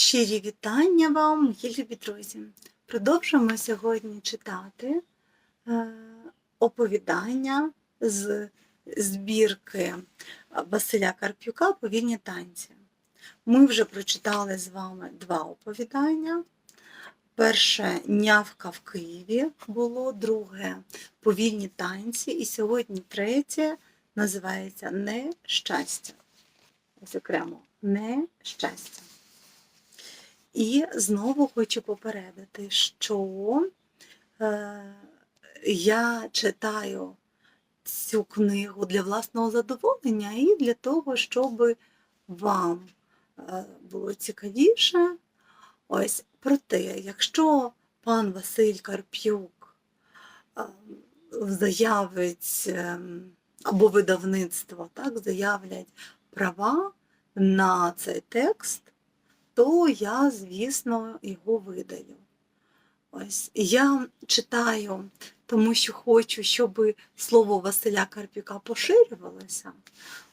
Щирі вітання вам, мої любі друзі. Продовжуємо сьогодні читати е, оповідання з збірки Василя Карпюка Повільні танці. Ми вже прочитали з вами два оповідання. Перше нявка в Києві було, друге повільні танці, і сьогодні третє називається Нещастя. Ось окремо нещастя. І знову хочу попередити, що е, я читаю цю книгу для власного задоволення і для того, щоб вам е, було цікавіше. Ось проте, якщо пан Василь Карп'юк е, заявить е, або видавництво так, заявлять права на цей текст, то я, звісно, його видаю. Ось я читаю, тому що хочу, щоб слово Василя Карпюка поширювалося.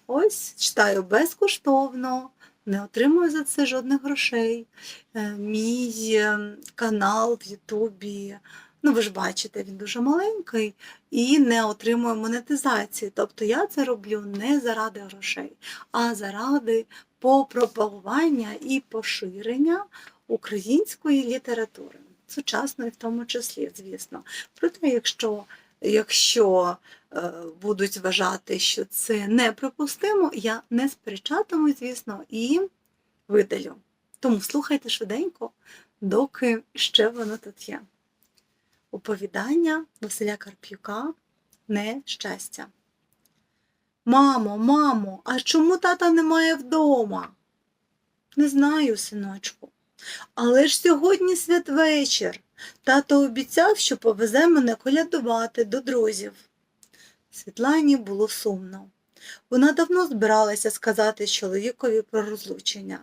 Ось читаю безкоштовно, не отримую за це жодних грошей. Е, Мій е, канал в Ютубі, ну ви ж бачите, він дуже маленький і не отримує монетизації. Тобто я це роблю не заради грошей, а заради попропагування і поширення української літератури, сучасної в тому числі, звісно. Проте, якщо, якщо е, будуть вважати, що це неприпустимо, я не сперечатиму, звісно, і видалю. Тому слухайте швиденько, доки ще воно тут є. Оповідання Василя Карп'юка Нещастя. Мамо, мамо, а чому тата немає вдома? Не знаю, синочку. Але ж сьогодні святвечір. Тато обіцяв, що повезе мене колядувати до друзів. Світлані було сумно. Вона давно збиралася сказати чоловікові про розлучення.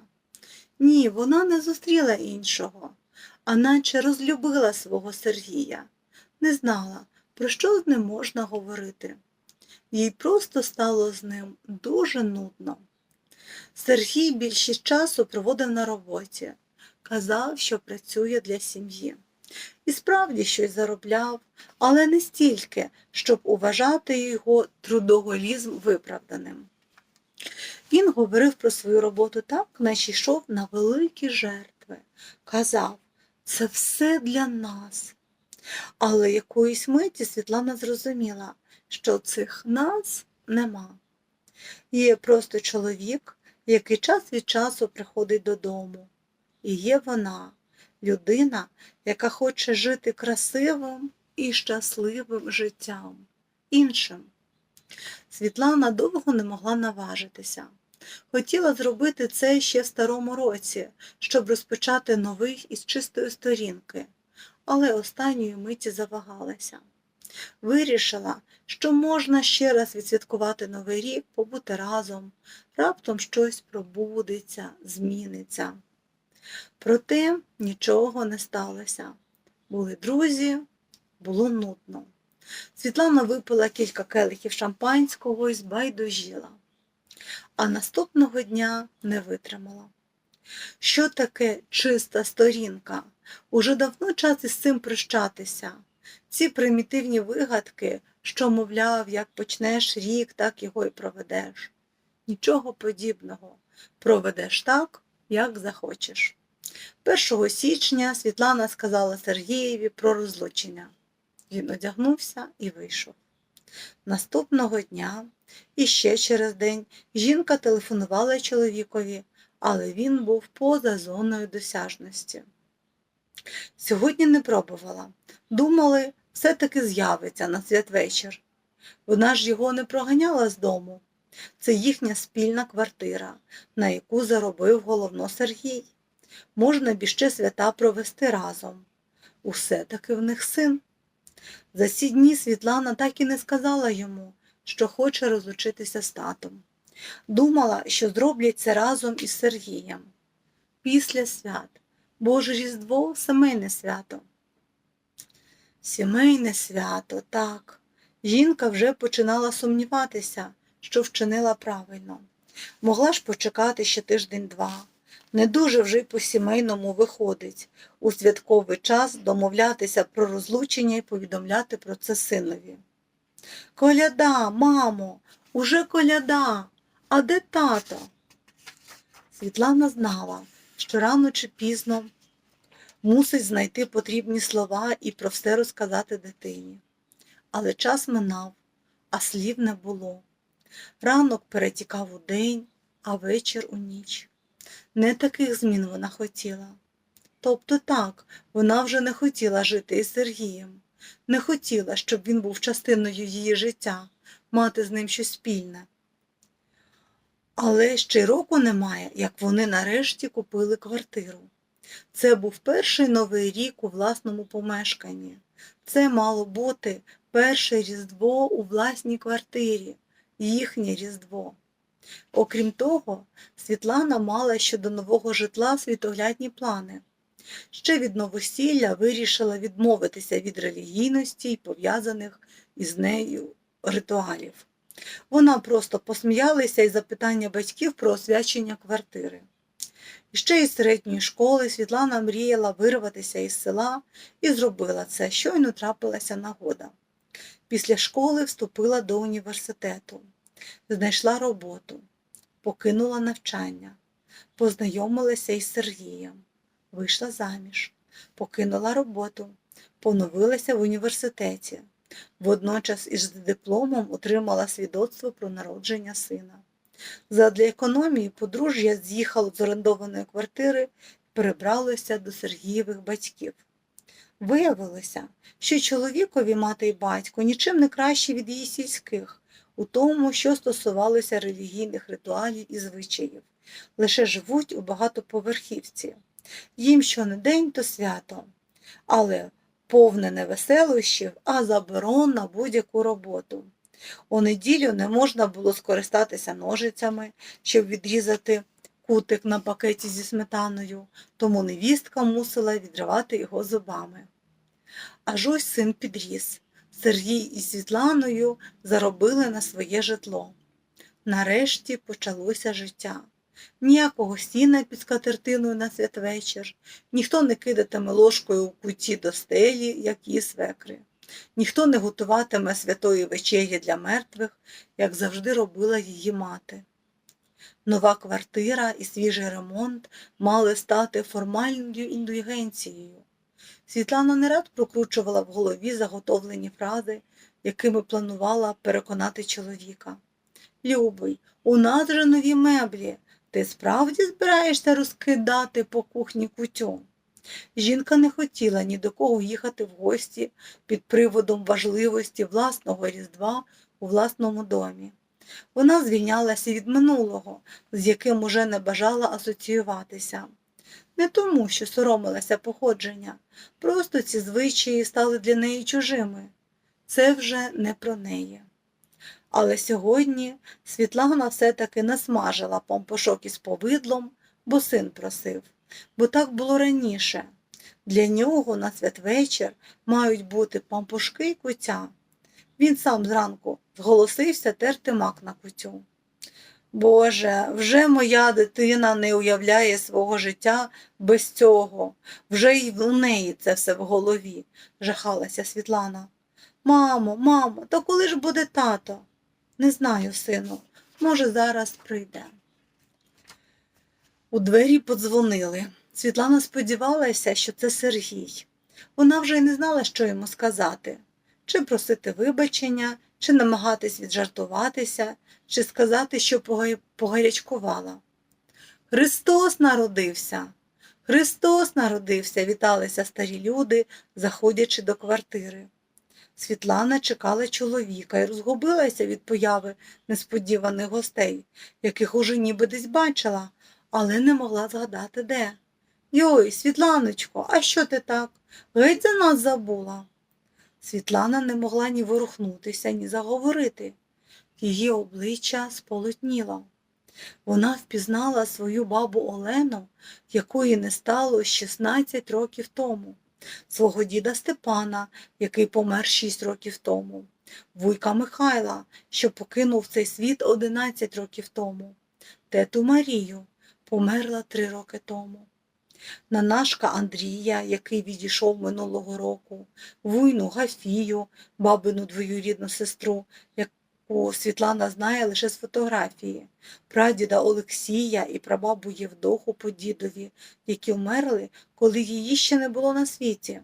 Ні, вона не зустріла іншого, а наче розлюбила свого Сергія, не знала, про що з ним можна говорити. Їй просто стало з ним дуже нудно. Сергій більшість часу проводив на роботі, казав, що працює для сім'ї. І справді щось заробляв, але не стільки, щоб уважати його трудоголізм виправданим. Він говорив про свою роботу так, наче йшов на великі жертви. Казав, це все для нас. Але якоїсь миті Світлана зрозуміла, що цих нас нема. Є просто чоловік, який час від часу приходить додому. І є вона, людина, яка хоче жити красивим і щасливим життям, іншим. Світлана довго не могла наважитися. Хотіла зробити це ще в старому році, щоб розпочати новий із чистої сторінки, але останньої миті завагалася. Вирішила, що можна ще раз відсвяткувати Новий рік, побути разом, раптом щось пробудеться, зміниться. Проте нічого не сталося. Були друзі, було нудно. Світлана випила кілька келихів шампанського і збайдужіла, а наступного дня не витримала. Що таке чиста сторінка? Уже давно час із цим прощатися. Ці примітивні вигадки, що, мовляв, як почнеш рік, так його і проведеш. Нічого подібного. Проведеш так, як захочеш. 1 січня Світлана сказала Сергієві про розлучення. Він одягнувся і вийшов. Наступного дня і ще через день жінка телефонувала чоловікові, але він був поза зоною досяжності. Сьогодні не пробувала. Думали, все-таки з'явиться на святвечір. Вона ж його не проганяла з дому. Це їхня спільна квартира, на яку заробив головно Сергій. Можна б іще свята провести разом. Усе таки в них син. За ці дні Світлана так і не сказала йому, що хоче розлучитися з татом. Думала, що зроблять це разом із Сергієм. Після свят, Боже Різдво сімейне свято. Сімейне свято, так. Жінка вже починала сумніватися, що вчинила правильно. Могла ж почекати ще тиждень-два, Не дуже вже й по-сімейному виходить у святковий час домовлятися про розлучення і повідомляти про це синові. Коляда, мамо, уже коляда, а де тато? Світлана знала, що рано чи пізно мусить знайти потрібні слова і про все розказати дитині. Але час минав, а слів не було. Ранок перетікав у день, а вечір у ніч. Не таких змін вона хотіла. Тобто так, вона вже не хотіла жити із Сергієм, не хотіла, щоб він був частиною її життя, мати з ним щось спільне. Але ще року немає, як вони нарешті купили квартиру. Це був перший новий рік у власному помешканні. Це мало бути перше Різдво у власній квартирі, їхнє Різдво. Окрім того, Світлана мала щодо нового житла світоглядні плани. Ще від новосілля вирішила відмовитися від релігійності і пов'язаних із нею ритуалів. Вона просто посміялася із запитання батьків про освячення квартири. Ще із середньої школи Світлана мріяла вирватися із села і зробила це, щойно трапилася нагода. Після школи вступила до університету, знайшла роботу, покинула навчання, познайомилася із Сергієм, вийшла заміж, покинула роботу, поновилася в університеті. Водночас із дипломом отримала свідоцтво про народження сина. Задля економії подружжя з'їхало з орендованої квартири і перебралося до Сергієвих батьків. Виявилося, що чоловікові мати і батько нічим не кращі від її сільських, у тому, що стосувалося релігійних ритуалів і звичаїв, лише живуть у багатоповерхівці. Їм що не день, то свято, але повне не веселощів, а заборон на будь-яку роботу. У неділю не можна було скористатися ножицями, щоб відрізати кутик на пакеті зі сметаною, тому невістка мусила відривати його зубами. Аж ось син підріс. Сергій із Світланою заробили на своє житло. Нарешті почалося життя. Ніякого сіна під скатертиною на святвечір, ніхто не кидатиме ложкою у куті до стелі, як її свекри. Ніхто не готуватиме святої вечері для мертвих, як завжди робила її мати. Нова квартира і свіжий ремонт мали стати формальною індульгенцією. Світлана не рад прокручувала в голові заготовлені фрази, якими планувала переконати чоловіка. Любий, у нас же нові меблі. Ти справді збираєшся розкидати по кухні кутю? Жінка не хотіла ні до кого їхати в гості під приводом важливості власного різдва у власному домі. Вона звільнялася від минулого, з яким уже не бажала асоціюватися. Не тому, що соромилася походження, просто ці звичаї стали для неї чужими. Це вже не про неї. Але сьогодні Світлана все-таки насмажила помпошок із повидлом, бо син просив, бо так було раніше. Для нього на святвечір мають бути пампушки й кутя. Він сам зранку зголосився терти мак на кутю. Боже, вже моя дитина не уявляє свого життя без цього, вже й у неї це все в голові, жахалася Світлана. Мамо, мамо, то коли ж буде тато? Не знаю, сину, може, зараз прийде. У двері подзвонили. Світлана сподівалася, що це Сергій. Вона вже й не знала, що йому сказати чи просити вибачення, чи намагатись віджартуватися, чи сказати, що пога- погарячкувала. Христос народився! Христос народився! віталися старі люди, заходячи до квартири. Світлана чекала чоловіка і розгубилася від появи несподіваних гостей, яких уже ніби десь бачила, але не могла згадати де. Йой, Світланочко, а що ти так? Геть за нас забула. Світлана не могла ні ворухнутися, ні заговорити. Її обличчя сполотніло. Вона впізнала свою бабу Олену, якої не стало 16 років тому, свого діда Степана, який помер 6 років тому, вуйка Михайла, що покинув цей світ 11 років тому, тету Марію, померла три роки тому. Нанашка Андрія, який відійшов минулого року, вуйну Гафію, бабину двоюрідну сестру, яку Світлана знає лише з фотографії, прадіда Олексія і прабабу Євдоху по дідові, які вмерли, коли її ще не було на світі,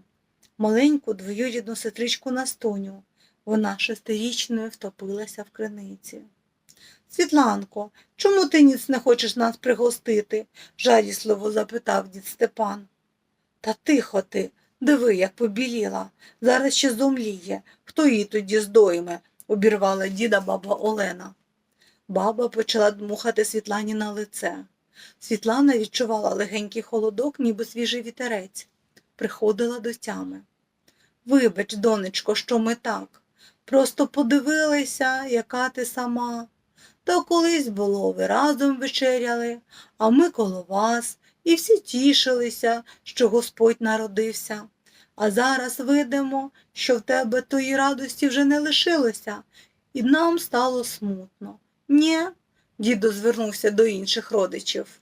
маленьку двоюрідну сестричку Настуню. Вона шестирічною втопилася в криниці. Світланко, чому ти ніц не хочеш нас пригостити? жалісливо запитав дід Степан. Та тихо ти, диви, як побіліла. Зараз ще зомліє. Хто її тоді здойме? обірвала діда баба Олена. Баба почала дмухати Світлані на лице. Світлана відчувала легенький холодок, ніби свіжий вітерець. Приходила до тями. Вибач, донечко, що ми так. Просто подивилися, яка ти сама. То колись було, ви разом вечеряли, а ми коло вас, і всі тішилися, що Господь народився. А зараз видимо, що в тебе тої радості вже не лишилося, і нам стало смутно. Нє, дідо звернувся до інших родичів.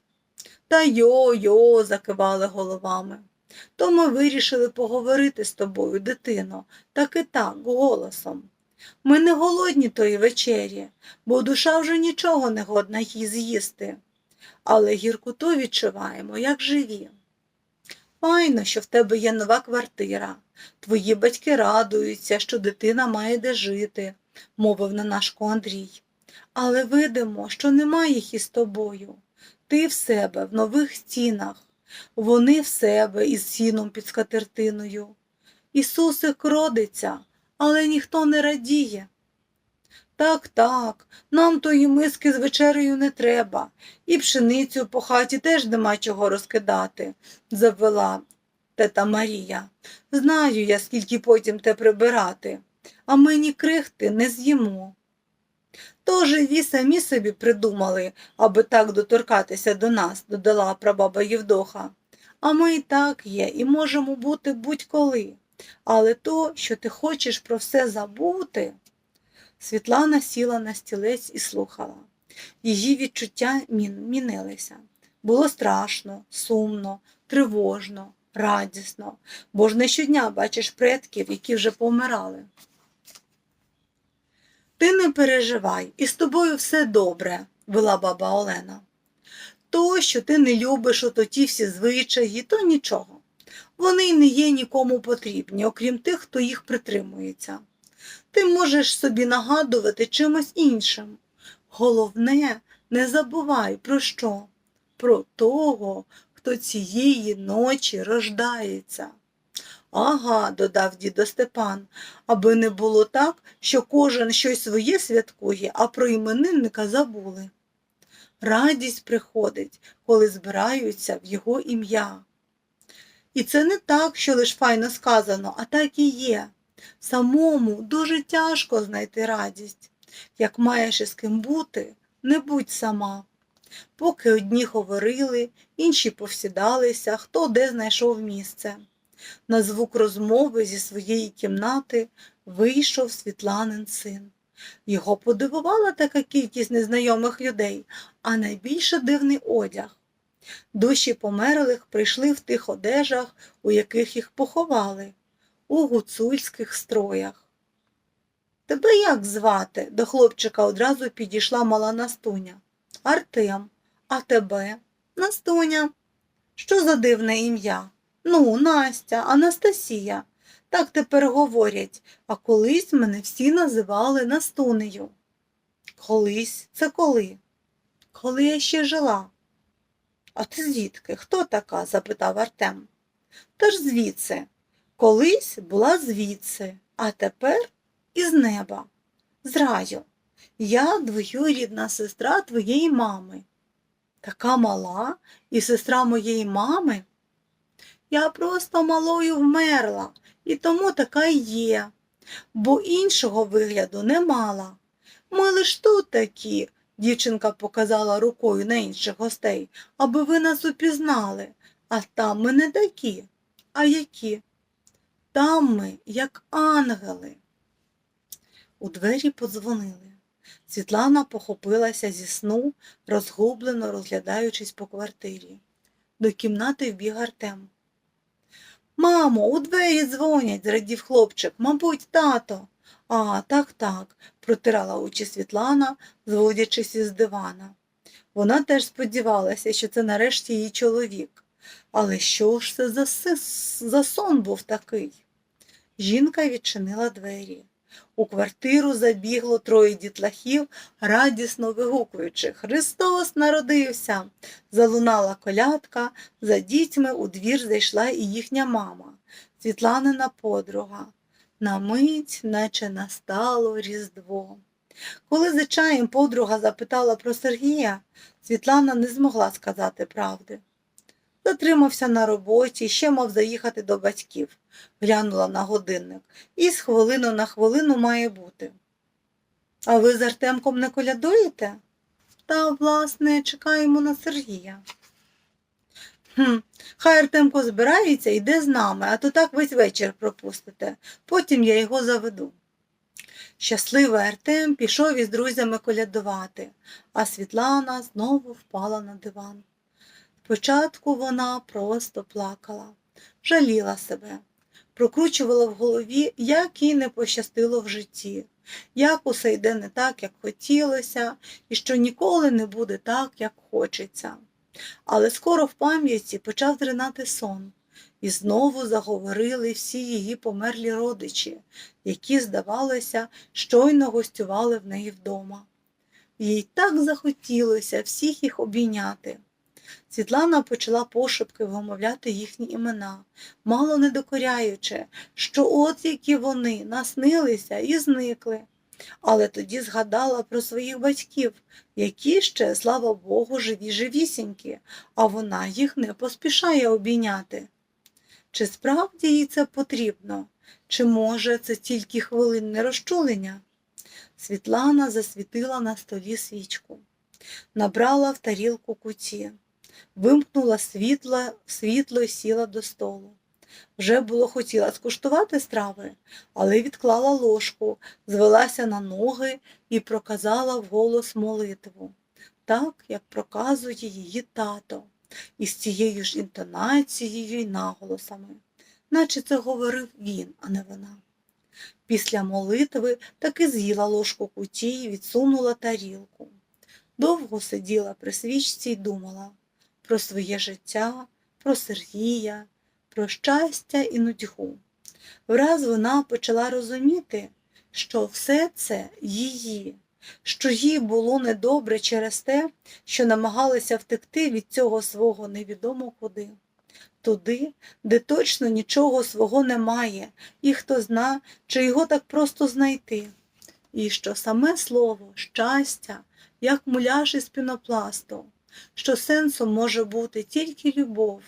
Та йо, йо, закивали головами. То ми вирішили поговорити з тобою, дитино, так і так, голосом. Ми не голодні тої вечері, бо душа вже нічого не годна їй з'їсти, але гіркоту відчуваємо, як живі. Файно, що в тебе є нова квартира. Твої батьки радуються, що дитина має де жити, мовив Нанашко Андрій. Але видимо, що немає їх із тобою. Ти в себе в нових стінах, вони в себе із сіном під скатертиною. Ісусик родиться, але ніхто не радіє. Так, так, нам тої миски з вечерею не треба, і пшеницю по хаті теж нема чого розкидати, завела тета Марія. Знаю я, скільки потім те прибирати, а ми ні крихти не з'їмо. То живі самі собі придумали, аби так доторкатися до нас, додала прабаба Євдоха. А ми і так є, і можемо бути будь-коли. Але то, що ти хочеш про все забути. Світлана сіла на стілець і слухала. Її відчуття мінилися. Було страшно, сумно, тривожно, радісно, бо ж не щодня бачиш предків, які вже помирали. Ти не переживай, і з тобою все добре, вела баба Олена. То, що ти не любиш ото ті всі звичаї, то нічого. Вони не є нікому потрібні, окрім тих, хто їх притримується. Ти можеш собі нагадувати чимось іншим. Головне, не забувай про що? Про того, хто цієї ночі рождається. Ага, додав дідо Степан, аби не було так, що кожен щось своє святкує, а про іменинника забули. Радість приходить, коли збираються в його ім'я. І це не так, що лиш файно сказано, а так і є. Самому дуже тяжко знайти радість. Як маєш із ким бути, не будь сама. Поки одні говорили, інші повсідалися, хто де знайшов місце. На звук розмови зі своєї кімнати вийшов Світланин син. Його подивувала така кількість незнайомих людей, а найбільше дивний одяг. Душі померлих прийшли в тих одежах, у яких їх поховали, у гуцульських строях. Тебе як звати? До хлопчика одразу підійшла мала Настуня. Артем, а тебе? Настуня. Що за дивне ім'я? Ну, Настя, Анастасія. Так тепер говорять, а колись мене всі називали Настунею. Колись це коли? Коли я ще жила. А ти звідки? Хто така? запитав Артем. Та ж звідси. Колись була звідси, а тепер із неба, з раю. Я двоюрідна сестра твоєї мами. Така мала і сестра моєї мами. Я просто малою вмерла, і тому така й є, бо іншого вигляду не мала. Ми лиш тут такі, дівчинка показала рукою на інших гостей, аби ви нас упізнали, а там ми не такі. А які? Там ми, як ангели. У двері подзвонили. Світлана похопилася зі сну, розгублено розглядаючись по квартирі. До кімнати вбіг Артем. Мамо, у двері дзвонять, зрадів хлопчик, мабуть, тато. А, так, так, протирала очі Світлана, зводячись із дивана. Вона теж сподівалася, що це нарешті її чоловік. Але що ж це за, за сон був такий? Жінка відчинила двері. У квартиру забігло троє дітлахів, радісно вигукуючи Христос народився. Залунала колядка, за дітьми у двір зайшла і їхня мама, Світланина подруга. На мить, наче настало Різдво. Коли за чаєм подруга запитала про Сергія, Світлана не змогла сказати правди. Затримався на роботі, ще мав заїхати до батьків, глянула на годинник. І з хвилину на хвилину має бути. А ви з Артемком не колядуєте? Та, власне, чекаємо на Сергія. Хм, хай Артемко збирається, йде з нами, а то так весь вечір пропустите. Потім я його заведу. Щасливий Артем пішов із друзями колядувати, а Світлана знову впала на диван. Спочатку вона просто плакала, жаліла себе, прокручувала в голові, як їй не пощастило в житті, як усе йде не так, як хотілося, і що ніколи не буде так, як хочеться. Але скоро в пам'яті почав дринати сон, і знову заговорили всі її померлі родичі, які, здавалося, щойно гостювали в неї вдома. Їй так захотілося всіх їх обійняти. Світлана почала пошепки вимовляти їхні імена, мало не докоряючи, що от які вони наснилися і зникли. Але тоді згадала про своїх батьків, які ще, слава Богу, живі живісінькі, а вона їх не поспішає обійняти. Чи справді їй це потрібно? Чи може це тільки хвилинне розчулення? Світлана засвітила на столі свічку, набрала в тарілку куті, вимкнула світло, світло і сіла до столу. Вже було хотіла скуштувати страви, але відклала ложку, звелася на ноги і проказала вголос молитву, так, як проказує її тато, із цією ж інтонацією й наголосами, наче це говорив він, а не вона. Після молитви таки з'їла ложку куті і відсунула тарілку. Довго сиділа при свічці й думала про своє життя, про Сергія, про щастя і нудьгу. Враз вона почала розуміти, що все це її, що їй було недобре через те, що намагалася втекти від цього свого невідомо куди. Туди, де точно нічого свого немає, і хто зна, чи його так просто знайти. І що саме слово щастя, як муляж із пінопласту, що сенсом може бути тільки любов,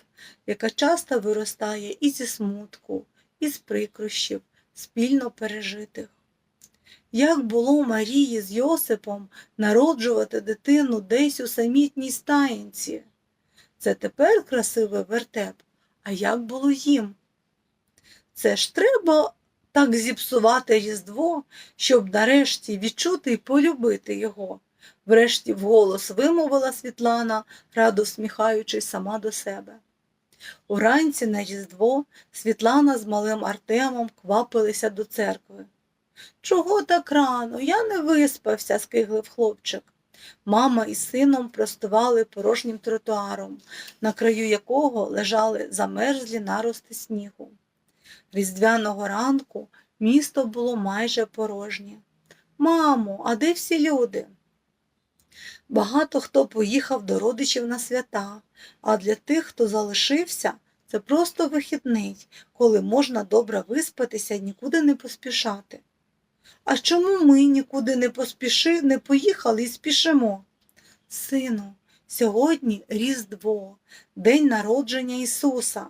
яка часто виростає і зі смутку, і з прикрощів, спільно пережитих. Як було Марії з Йосипом народжувати дитину десь у самітній стаєнці? Це тепер красивий вертеп, а як було їм? Це ж треба так зіпсувати Різдво, щоб нарешті відчути і полюбити його. Врешті вголос вимовила Світлана, радо всміхаючись сама до себе. Уранці на Різдво Світлана з малим Артемом квапилися до церкви. Чого так рано? Я не виспався, скиглив хлопчик. Мама із сином простували порожнім тротуаром, на краю якого лежали замерзлі нарости снігу. Різдвяного ранку місто було майже порожнє. Мамо, а де всі люди? Багато хто поїхав до родичів на свята, а для тих, хто залишився, це просто вихідний, коли можна добре виспатися і нікуди не поспішати. А чому ми нікуди не поспіши, не поїхали і спішимо? Сину, сьогодні Різдво, День народження Ісуса.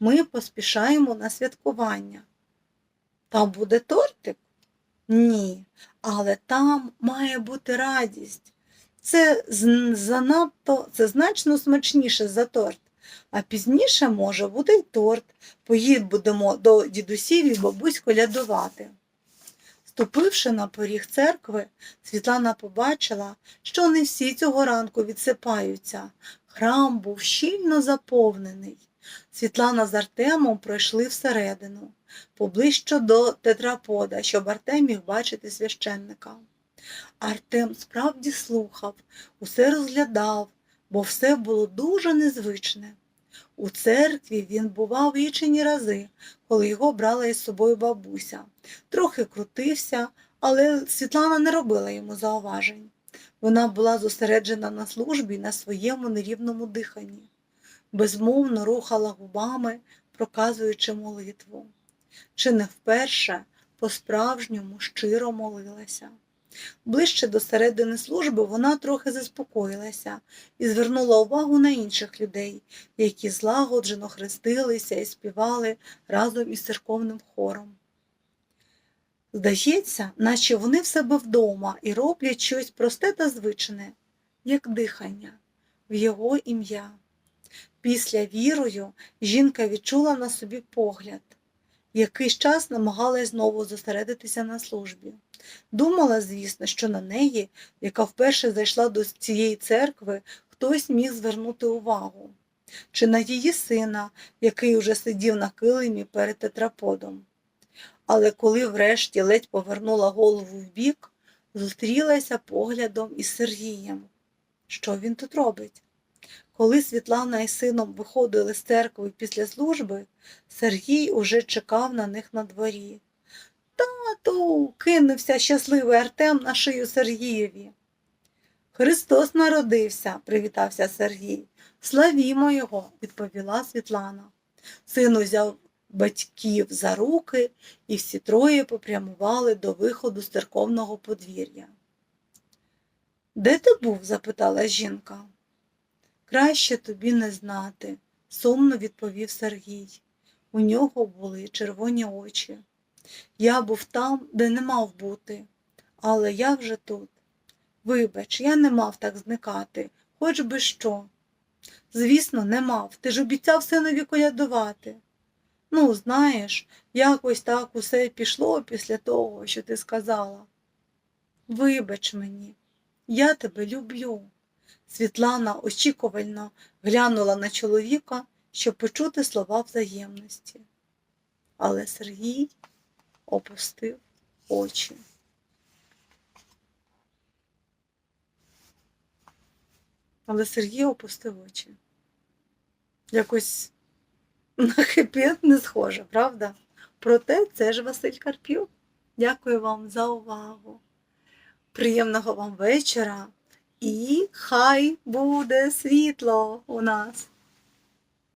Ми поспішаємо на святкування. Там буде тортик? Ні, але там має бути радість. Це занадто, це значно смачніше за торт. А пізніше може буде й торт. Поїдемо до дідусів і бабусь колядувати. Ступивши на поріг церкви, Світлана побачила, що не всі цього ранку відсипаються. Храм був щільно заповнений. Світлана з Артемом пройшли всередину, поближче до тетрапода, щоб Артем міг бачити священника. Артем справді слухав, усе розглядав, бо все було дуже незвичне. У церкві він бував лічені рази, коли його брала із собою бабуся. Трохи крутився, але Світлана не робила йому зауважень. Вона була зосереджена на службі на своєму нерівному диханні, безмовно рухала губами, проказуючи молитву. Чи не вперше по-справжньому щиро молилася. Ближче до середини служби вона трохи заспокоїлася і звернула увагу на інших людей, які злагоджено хрестилися і співали разом із церковним хором. Здається, наче вони в себе вдома і роблять щось просте та звичне, як дихання, в його ім'я. Після вірою жінка відчула на собі погляд. Якийсь час намагалась знову зосередитися на службі. Думала, звісно, що на неї, яка вперше зайшла до цієї церкви, хтось міг звернути увагу, чи на її сина, який уже сидів на килимі перед тетраподом. Але коли врешті ледь повернула голову вбік, зустрілася поглядом із Сергієм. Що він тут робить? Коли Світлана із сином виходили з церкви після служби, Сергій уже чекав на них на дворі. Тату, кинувся щасливий Артем на шию Сергієві. Христос народився, привітався Сергій. Славімо його, відповіла Світлана. Син узяв батьків за руки, і всі троє попрямували до виходу з церковного подвір'я. Де ти був? запитала жінка. Краще тобі не знати, сумно відповів Сергій. У нього були червоні очі. Я був там, де не мав бути, але я вже тут. Вибач, я не мав так зникати, хоч би що. Звісно, не мав. Ти ж обіцяв синові колядувати. Ну, знаєш, якось так усе пішло після того, що ти сказала. Вибач мені, я тебе люблю. Світлана очікувально глянула на чоловіка, щоб почути слова взаємності. Але Сергій опустив очі. Але Сергій опустив очі. Якось на хеппі не схоже, правда? Проте це ж Василь Карпюк. Дякую вам за увагу. Приємного вам вечора і хай буде світло у нас.